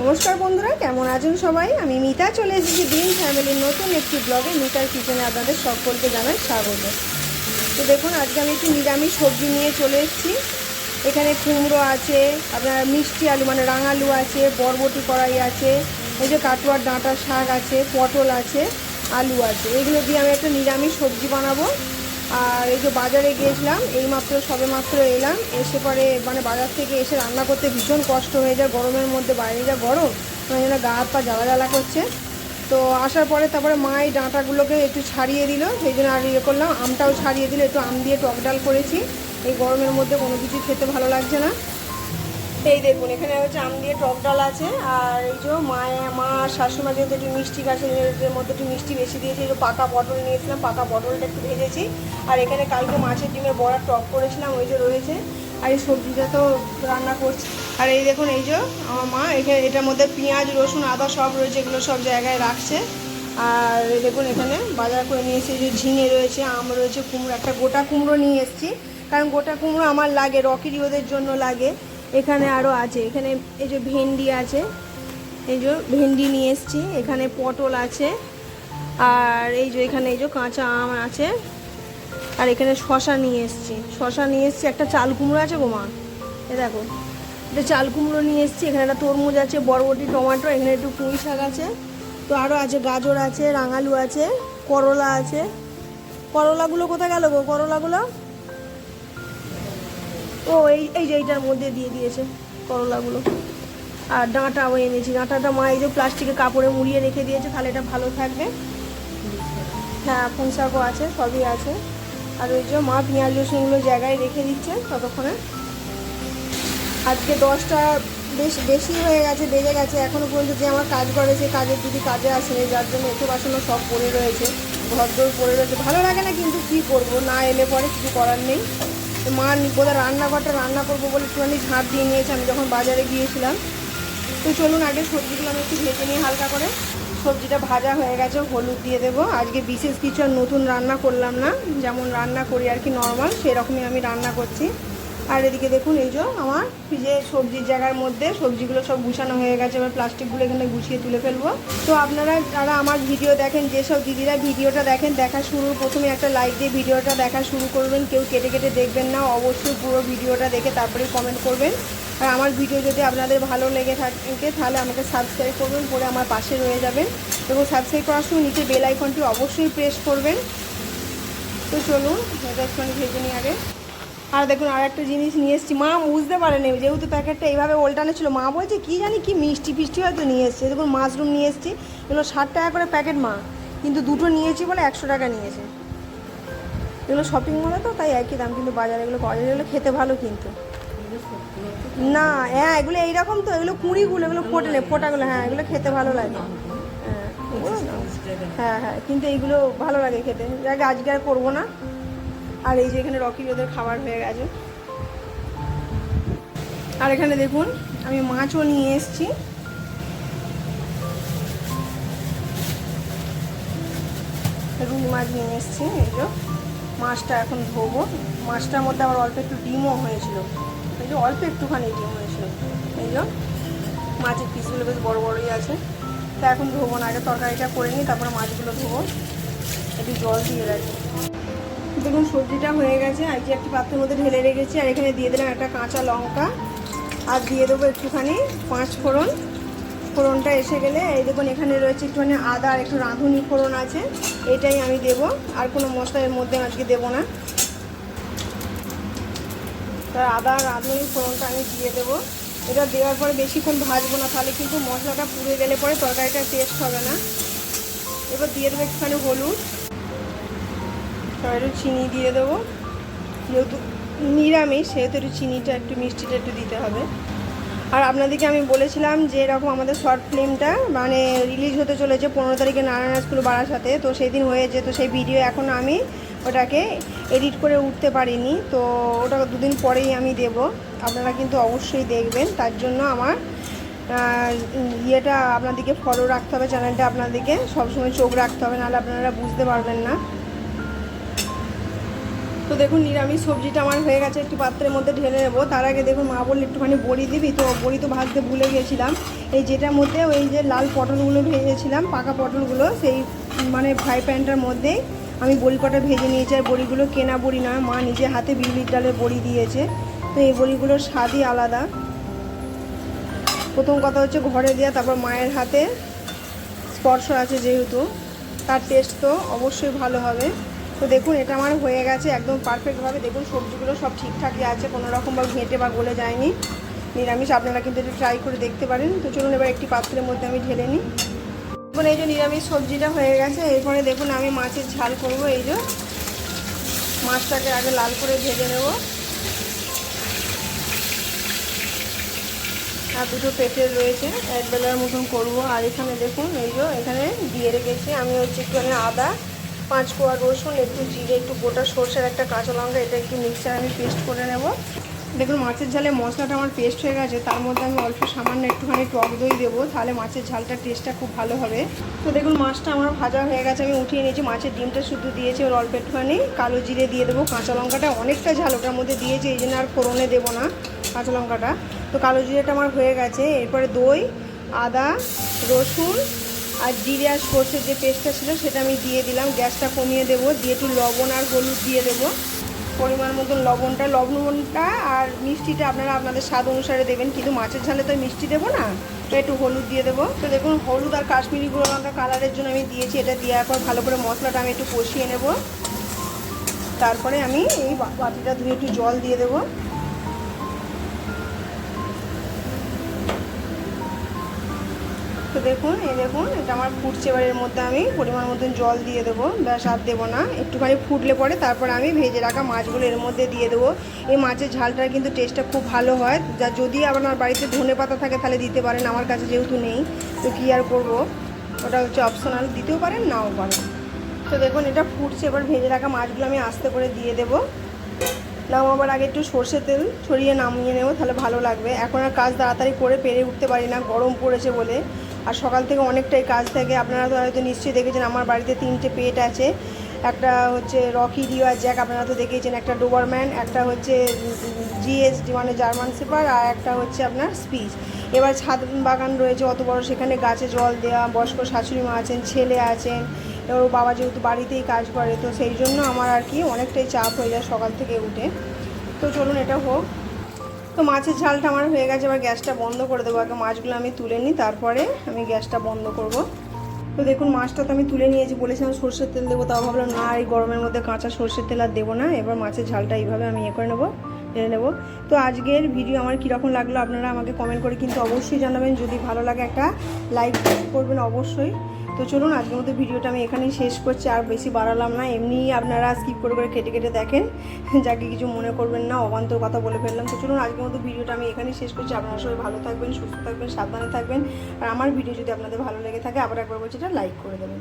নমস্কার বন্ধুরা, কেমন আছেন সবাই? আমি মিতা, চলে এসেছি দিন ফ্যামিলির নতুন একটি ব্লগে মিতার কিচেনে আপনাদের সকলকে জানাই স্বাগত। তো দেখুন, আজকে আমি একটু নিরামিষ সবজি নিয়ে চলে এসেছি। এখানে কুমড়ো আছে, আপনার মিষ্টি আলু মানে রাঙালু আছে, বরবটি কড়াই আছে, এই যে কাটুয়ার ডাঁটার শাক আছে, পটল আছে, আলু আছে। এগুলো দিয়ে আমি একটা নিরামিষ সবজি বানাবো। আর এই যে বাজারে গিয়েছিলাম এই মাত্র সবে মাত্র এলাম। এসে পরে মানে বাজার থেকে এসে রান্না করতে ভীষণ কষ্ট হয়ে যায়, গরমের মধ্যে বাইরে যা গরম জন্য গা হাত পা জ্বালা জ্বালা করছে। তো আসার পরে তারপরে মা এই ডাঁটাগুলোকে একটু ছাড়িয়ে দিল, সেই জন্য আর ইয়ে করলাম, আমটাও ছাড়িয়ে দিল, একটু আম দিয়ে টক ডাল করেছি। এই গরমের মধ্যে কোনো কিছু খেতে ভালো লাগছে না। এই দেখুন, এখানে হচ্ছে আম দিয়ে টক ডাল আছে, আর এই যে মা আর শাশুড়ি মা যেহেতু একটু মিষ্টি গাছের মধ্যে একটু মিষ্টি বেশি দিয়েছে যে পাকা পটল নিয়েছিলাম, পাকা পটলটা একটু ভেজেছি। আর এখানে কালকে মাছের ডিমের বড়া টক করেছিলাম, ওই যে রয়েছে। আর এই সবজিটা তো রান্না করছি। আর এই দেখুন, এই যে আমার মা, এখানে এটার মধ্যে পেঁয়াজ, রসুন, আদা সব রয়েছে, এগুলো সব জায়গায় রাখছে। আর দেখুন, এখানে বাজার করে নিয়ে এসেছি যে ঝিঙে রয়েছে, আম রয়েছে, কুমড়ো, একটা গোটা কুমড়ো নিয়ে এসেছি। কারণ গোটা কুমড়ো আমার লাগে রকিরি ওদের জন্য লাগে। এখানে আরও আছে, এখানে এই যে ভেন্ডি আছে এই যে ভেন্ডি নিয়ে এসেছি, এখানে পটল আছে, আর এই যে এখানে এই যে কাঁচা আম আছে, আর এখানে শশা নিয়ে এসেছি। শশা নিয়ে এসেছি, একটা চাল কুমড়ো আছে গো মা? এ দেখো এটা চাল কুমড়ো নিয়ে এসেছি, এখানে একটা তরমুজ আছে, বরবটি, টমেটো, এখানে একটু পুঁই শাক আছে, তো আরও আছে গাজর আছে, রাঙালু আছে, করলা আছে। করলাগুলো কোথায় গেল গো? করলাগুলো? ও, এই এই যে এইটার মধ্যে দিয়ে দিয়েছে করলাগুলো। আর ডাঁটাও এনেছি। ডাঁটাটা মা এই যে প্লাস্টিকের কাপড়ে মুড়িয়ে রেখে দিয়েছে, তাহলে এটা ভালো থাকবে। হ্যাঁ পুঁই আছে, সবই আছে। আর ওই যে মা পেঁয়াজ রসুনগুলো জায়গায় রেখে দিচ্ছে ততক্ষণে। আজকে দশটা বেশ, বেশি হয়ে গেছে, বেজে গেছে। এখনও পর্যন্ত যে আমার কাজ করে, সে কাজের দিদি কাজে আসেনি, যার জন্য একটু বাসনও সব পড়ে রয়েছে ঘরদোর পড়ে রয়েছে। ভালো লাগে না কিন্তু কী করব, না এলে পরে কিছু করার নেই। মা বোধহয় রান্নাঘরটা রান্না করব বলে একটুখানি ঝাঁট দিয়ে নিয়েছে, আমি যখন বাজারে গিয়েছিলাম তো চলুন আগে সবজিগুলো আমি একটু ভেজে নিই হালকা করে। সবজিটা ভাজা হয়ে গেছে, হলুদ দিয়ে দেবো। আজকে বিশেষ কিছু আর নতুন রান্না করলাম না। যেমন রান্না করি আর কি নর্মাল সেরকমই আমি রান্না করছি। আর এদিকে দেখুন, এই যে আমার ফ্রিজে সবজির জায়গার মধ্যে সবজিগুলো সব গুছানো হয়ে গেছে, এবার প্লাস্টিকগুলো এখানে গুছিয়ে তুলে ফেলব। তো আপনারা যারা আমার ভিডিও দেখেন যেসব দিদিরা ভিডিওটা দেখেন, দেখা শুরু, প্রথমে একটা লাইক দিয়ে ভিডিওটা দেখা শুরু করবেন। কেউ কেটে কেটে দেখবেন না, অবশ্যই পুরো ভিডিওটা দেখে তারপরে কমেন্ট করবেন। আর আমার ভিডিও যদি আপনাদের ভালো লেগে থাকে, তাহলে আমাকে সাবস্ক্রাইব করবেন করে আমার পাশে রয়ে যাবেন। এবং সাবস্ক্রাইব করার সময় নিচে বেল আইকনটি অবশ্যই প্রেস করবেন। তো চলুন, এটা একটুখানি ভেজে নিই আগে। আর দেখুন, আর একটা জিনিস নিয়ে এসেছি। মা বুঝতে পারেনি, যেহেতু প্যাকেটটা এইভাবে ওল্টানো ছিল, মা বলছে, কী জানি কি মিষ্টি ফিষ্টি হয়তো নিয়ে এসছে। দেখুন মাশরুম নিয়ে এসেছি। এগুলো ষাট টাকা করে প্যাকেট মা, কিন্তু দুটো নিয়েছি বলে একশো টাকা নিয়েছে। এগুলো শপিং মলে তো, তাই একই দাম, কিন্তু বাজারে এগুলো যায়। এগুলো খেতে ভালো কিন্তু। না হ্যাঁ এগুলো এইরকম তো, এগুলো কুঁড়িগুলো, এগুলো ফোটে নেই ফোটাগুলো হ্যাঁ এগুলো খেতে ভালো লাগে। হ্যাঁ হ্যাঁ হ্যাঁ কিন্তু এইগুলো ভালো লাগে খেতে। যাকে, আজকে আর করব না। আর এই যে এখানে রকি ওদের খাবার হয়ে গেছে। আর এখানে দেখুন, আমি মাছও নিয়ে এসেছি। রুই মাছ নিয়ে এসেছি, এই যে। মাছটা এখন ধোবো। মাছটার মধ্যে আবার অল্প একটু ডিমও হয়েছিল। এই যে অল্প একটুখানি ডিম হয়েছিল। এই যে মাছের পিসগুলো বেশ বড় বড়ই আছে। তা এখন ধোবো না আগে তরকারিটা করে নিই তারপরে মাছগুলো ধোবো। একটু জল দিয়ে রাখি। দেখুন, সবজিটা হয়ে গেছে। আর যে একটি পাত্রের মধ্যে ঢেলে রেখেছি। আর এখানে দিয়ে দিলাম একটা কাঁচা লঙ্কা। আর দিয়ে দেবো একটুখানি পাঁচ ফোড়ন। ফোড়নটা এসে গেলে এই দেখুন, এখানে রয়েছে একটুখানি আদা আর একটু রাঁধুনি ফোড়ন আছে। এটাই আমি দেব। আর কোনো মশলা এর মধ্যে আজকে দেবো না। তার আদা রাঁধুনি ফোড়নটা আমি দিয়ে দেবো। এটা দেওয়ার পরে বেশিক্ষণ ভাজবো না, তাহলে কিন্তু মশলাটা পুড়ে গেলে পরে তরকারিটা টেস্ট হবে না। এবার দিয়ে দেবো একটুখানি হলুদ। একটু চিনি দিয়ে দেবো। যেহেতু নিরামিষ, সেহেতু একটু চিনিটা, একটু মিষ্টিটা একটু দিতে হবে। আর আপনাদেরকে আমি বলেছিলাম যে এরকম আমাদের শর্ট ফিল্মটা মানে রিলিজ হতে চলেছে পনেরো তারিখে নারায়ণ স্কুল বারাসাতে, তো সেই দিন হয়েছে তো সেই ভিডিও এখন আমি ওটাকে এডিট করে উঠতে পারিনি, তো ওটা দুদিন পরেই আমি দেব। আপনারা কিন্তু অবশ্যই দেখবেন, তার জন্য আমার ইয়েটা আপনাদেরকে ফলো রাখতে হবে চ্যানেলটা আপনাদেরকে সবসময় চোখ রাখতে হবে, নাহলে আপনারা বুঝতে পারবেন না। তো দেখুন, নিরামিষ সবজিটা আমার হয়ে গেছে, একটু পাত্রের মধ্যে ঢেলে নেব। তার আগে দেখুন, মা বললে একটুখানি বড়ি দিবি, তো বড়ি তো ভাজতে ভুলে গিয়েছিলাম এই যেটার মধ্যে ওই যে লাল পটলগুলো ভেজেছিলাম, পাকা পটলগুলো, সেই মানে ফ্রাই প্যানটার মধ্যেই আমি বড়ি কটা ভেজে নিয়েছি, আর বড়িগুলো কেনা বড়ি নয়, মা নিজে হাতে বিউলির ডালের বড়ি দিয়েছে। তো এই বড়িগুলোর স্বাদই আলাদা। প্রথম কথা হচ্ছে ঘরে দেওয়া তারপর মায়ের হাতে। স্পর্শ আছে যেহেতু, তার টেস্ট তো অবশ্যই ভালো হবে। তো দেখুন, এটা আমার হয়ে গেছে একদম পারফেক্টভাবে দেখুন, সবজিগুলো সব ঠিকঠাকই আছে, কোনো রকম বা ঘেঁটে বা গলে যায়নি। নিরামিষ, আপনারা কিন্তু এটা ট্রাই করে দেখতে পারেন। তো চলুন এবার একটি পাত্রের মধ্যে আমি ঢেলে নিই। দেখুন এই যে নিরামিষ সবজিটা হয়ে গেছে, এরপরে দেখুন আমি মাছের ঝাল করব, এই যে মাছটাকে আগে লাল করে ভেজে নেব। আর দুটো পেটের রয়েছে, এক বেলার মতন করব। আর এখানে দেখুন, এই যে এখানে দিয়ে রেখেছি আমি হচ্ছে একটুখানি আদা, পাঁচ কোয়া রসুন, একটু জিরে, একটু গোটা সর্ষের একটা কাঁচা লঙ্কা, এটা একটু মিক্সার আমি পেস্ট করে নেব। দেখুন, মাছের ঝালে মশলাটা আমার পেস্ট হয়ে গেছে, তার মধ্যে আমি অল্প সামান্য একটুখানি টক দই দেবো, তাহলে মাছের ঝালটার টেস্টটা খুব ভালো হবে। তো দেখুন, মাছটা আমার ভাজা হয়ে গেছে, আমি উঠিয়ে নিয়েছি, মাছের ডিমটা শুধু দিয়েছি ওর অল্প একটুখানি, কালো জিরে দিয়ে দেবো, কাঁচা লঙ্কাটা অনেকটা ঝাল, ওটার মধ্যে দিয়েছি, এই জন্য আর ফোড়নে দেবো না কাঁচা লঙ্কাটা। তো কালো জিরেটা আমার হয়ে গেছে, এরপরে দই, আদা, রসুন আর জিরে আর সর্ষের যে পেস্টটা ছিল, সেটা আমি দিয়ে দিলাম, গ্যাসটা কমিয়ে দেবো, দিয়ে একটু লবণ আর হলুদ দিয়ে দেবো। পরিমাণ মতন লবণটা লবণটা আর মিষ্টিটা আপনারা আপনাদের স্বাদ অনুসারে দেবেন। কিন্তু মাছের ঝালে তো মিষ্টি দেবো না, তো একটু হলুদ দিয়ে দেবো। তো দেখুন, হলুদ আর কাশ্মীরি গুঁড়ো লঙ্কা কালারের জন্য আমি দিয়েছি, এটা দেওয়ার পর ভালো করে মশলাটা আমি একটু কষিয়ে নেব। তারপরে আমি এই বাটিটা ধুয়ে একটু জল দিয়ে দেবো। তো দেখুন, এই দেখুন, এটা আমার ফুটছে এবার এর মধ্যে আমি, পরিমাণ মতন জল দিয়ে দেবো, ব্যাস আর দেবো না। একটুখানি ফুটলে পরে তারপর আমি ভেজে রাখা মাছগুলো এর মধ্যে দিয়ে দেবো। এই মাছের ঝালটার কিন্তু টেস্টটা খুব ভালো হয়। যা যদি আপনার বাড়িতে ধনে পাতা থাকে তাহলে দিতে পারেন, আমার কাছে যেহেতু নেই, তো কী আর করব? ওটা হচ্ছে অপশনাল দিতেও পারেন, নাও পারেন। তো দেখুন, এটা ফুটছে, এবার ভেজে রাখা মাছগুলো আমি আস্তে করে দিয়ে দেবো। নামাবার আগে একটু সর্ষে তেল ছড়িয়ে নামিয়ে নেব, তাহলে ভালো লাগবে। এখন আর কাজ তাড়াতাড়ি করে পেরে উঠতে পারি না, গরম পড়েছে বলে। আর সকাল থেকে অনেকটাই কাজ থাকে। আপনারা তো হয়তো নিশ্চয়ই দেখেছেন, আমার বাড়িতে তিনটে পেট আছে। একটা হচ্ছে রকি রিও আর জ্যাক, আপনারা তো দেখেছেন একটা ডোবারম্যান, একটা হচ্ছে জিএসডি মানে জার্মান সেপার আর একটা হচ্ছে আপনার স্পিচ। এবার ছাদ বাগান রয়েছে, অত বড় সেখানে গাছে জল দেওয়া বয়স্ক শাশুড়ি মা আছেন, ছেলে আছেন এবার বাবা যেহেতু বাড়িতেই কাজ করে, তো সেই জন্য আমার আর কি অনেকটাই চাপ হয়ে যায় সকাল থেকে উঠে। তো চলুন, এটা হোক। তো মাছের ঝালটা আমার হয়ে গেছে, এবার গ্যাসটা বন্ধ করে দেবো। আগে মাছগুলো আমি তুলে নিই, তারপরে আমি গ্যাসটা বন্ধ করব। তো দেখুন, মাছটা তো আমি তুলে নিয়েছি, বলেছিলাম সর্ষের তেল দেবো, তাও ভাবলাম না, এই গরমের মধ্যে কাঁচা সর্ষের তেল আর দেবো না, এবার মাছের ঝালটা এইভাবে আমি ইয়ে করে নেব, ঢেলে নেব। তো আজকের ভিডিও আমার কীরকম লাগল, আপনারা আমাকে কমেন্ট করে কিন্তু অবশ্যই জানাবেন। যদি ভালো লাগে একটা লাইক করবেন অবশ্যই। তো চলুন, আজকের মতো ভিডিওটা আমি এখানেই শেষ করছি। আর বেশি বাড়ালাম না এমনি আপনারা স্কিপ করে করে কেটে কেটে দেখেন। যাকে কিছু মনে করবেন না, অবান্তর কথা বলে ফেললাম। তো চলুন, আজকের মতো ভিডিওটা আমি এখানেই শেষ করছি। আপনারা সবাই ভালো থাকবেন, সুস্থ থাকবেন, সাবধানে থাকবেন। আর আমার ভিডিও যদি আপনাদের ভালো লেগে থাকে, আবার একবার বলছি, এটা লাইক করে দেবেন।